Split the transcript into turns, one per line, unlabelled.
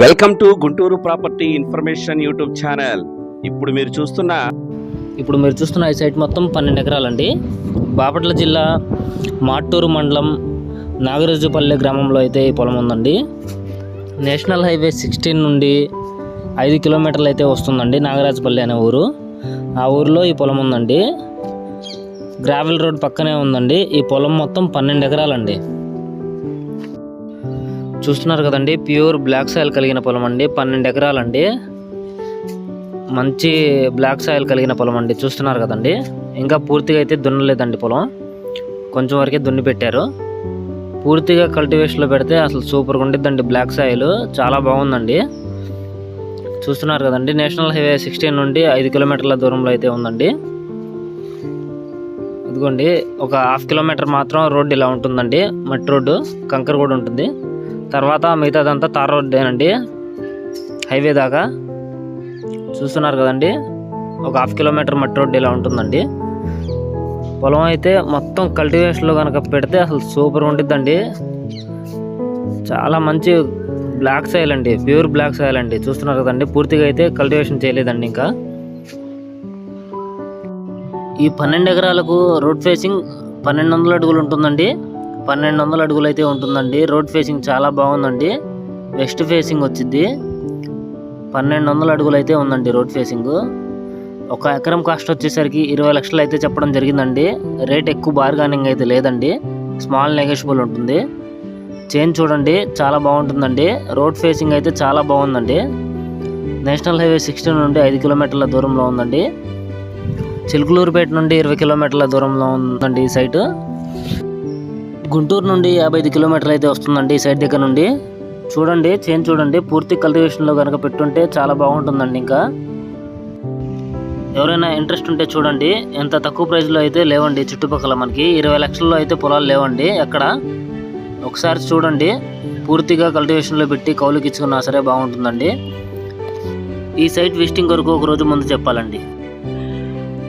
Welcome to Guntur property information YouTube channel ఇప్పుడు మీరు చూస్తున్న
ఇప్పుడు మీరు చూస్తున్న ఈ సైట్ మొత్తం పన్నెండు ఎకరాలండి. బాపట్ల జిల్లా మాట్టూరు మండలం నాగరాజుపల్లె గ్రామంలో అయితే ఈ పొలం ఉందండి. నేషనల్ హైవే సిక్స్టీన్ నుండి ఐదు కిలోమీటర్లు అయితే వస్తుందండి నాగరాజుపల్లి అనే ఊరు. ఆ ఊరిలో ఈ పొలం ఉందండి. గ్రావెల్ రోడ్ పక్కనే ఉందండి. ఈ పొలం మొత్తం పన్నెండు ఎకరాలండి. చూస్తున్నారు కదండి. ప్యూర్ బ్లాక్ సాయిల్ కలిగిన పొలం అండి. పన్నెండు ఎకరాలండి. మంచి బ్లాక్ సాయిల్ కలిగిన పొలం అండి. చూస్తున్నారు కదండి. ఇంకా పూర్తిగా అయితే దున్నలేదండి పొలం. కొంచెం వరకే దున్ని పెట్టారు. పూర్తిగా కల్టివేషన్లో పెడితే అసలు సూపర్గా ఉండిద్దండి బ్లాక్ సాయిల్. చాలా బాగుందండి. చూస్తున్నారు కదండి. నేషనల్ హైవే సిక్స్టీన్ నుండి ఐదు కిలోమీటర్ల దూరంలో అయితే ఉందండి. ఇదిగోండి. ఒక హాఫ్ కిలోమీటర్ మాత్రం రోడ్డు ఇలా ఉంటుందండి. మట్టి రోడ్డు కంకర కూడా ఉంటుంది. తర్వాత మిగతాదంతా తార్ రోడ్డేనండి హైవే దాకా. చూస్తున్నారు కదండి? ఒక హాఫ్ కిలోమీటర్ మట్టి రోడ్డు ఇలా ఉంటుందండి. పొలం అయితే మొత్తం కల్టివేషన్లో కనుక పెడితే అసలు సూపర్ ఉంటుందండి చాలా మంచి బ్లాక్ సాయిల్ అండి. ప్యూర్ బ్లాక్ సాయిల్ అండి. చూస్తున్నారు కదండి? పూర్తిగా అయితే కల్టివేషన్ చేయలేదండి ఇంకా. ఈ పన్నెండు ఎకరాలకు రోడ్ ఫేసింగ్ పన్నెండు వందల అడుగులు ఉంటుందండి. పన్నెండు వందల అడుగులు అయితే ఉంటుందండి. రోడ్ ఫేసింగ్ చాలా బాగుందండి. వెస్ట్ ఫేసింగ్ వచ్చింది పన్నెండు వందల అడుగులు అయితే ఉందండి రోడ్ ఫేసింగ్. ఒక ఎకరం కాస్ట్ వచ్చేసరికి ఇరవై లక్షలు అయితే చెప్పడం జరిగిందండి. రేట్ ఎక్కువ బార్గానింగ్ అయితే లేదండి. స్మాల్ నెగోషియబుల్ ఉంటుంది. చైన్ చూడండి చాలా బాగుంటుందండి. రోడ్ ఫేసింగ్ అయితే చాలా బాగుందండి. నేషనల్ హైవే సిక్స్టీన్ నుండి ఐదు కిలోమీటర్ల దూరంలో ఉందండి. చిలుకలూరుపేట నుండి ఇరవై కిలోమీటర్ల దూరంలో ఉందండి ఈ సైటు. గుంటూరు నుండి యాభై ఐదు కిలోమీటర్లు అయితే వస్తుందండి ఈ సైడ్ దగ్గర నుండి. చూడండి చైన్ చూడండి పూర్తి కల్టివేషన్లో కనుక పెట్టుంటే చాలా బాగుంటుందండి ఇంకా. ఎవరైనా ఇంట్రెస్ట్ ఉంటే చూడండి ఎంత తక్కువ ప్రైస్లో అయితే లేవండి చుట్టుపక్కల మనకి. ఇరవై లక్షల్లో అయితే పొలాలు లేవండి ఎక్కడ. ఒకసారి చూడండి పూర్తిగా కల్టివేషన్లో పెట్టి కౌలుకి ఇచ్చుకున్నా సరే బాగుంటుందండి. ఈ సైట్ విజిటింగ్ వరకు ఒక రోజు ముందు చెప్పాలండి.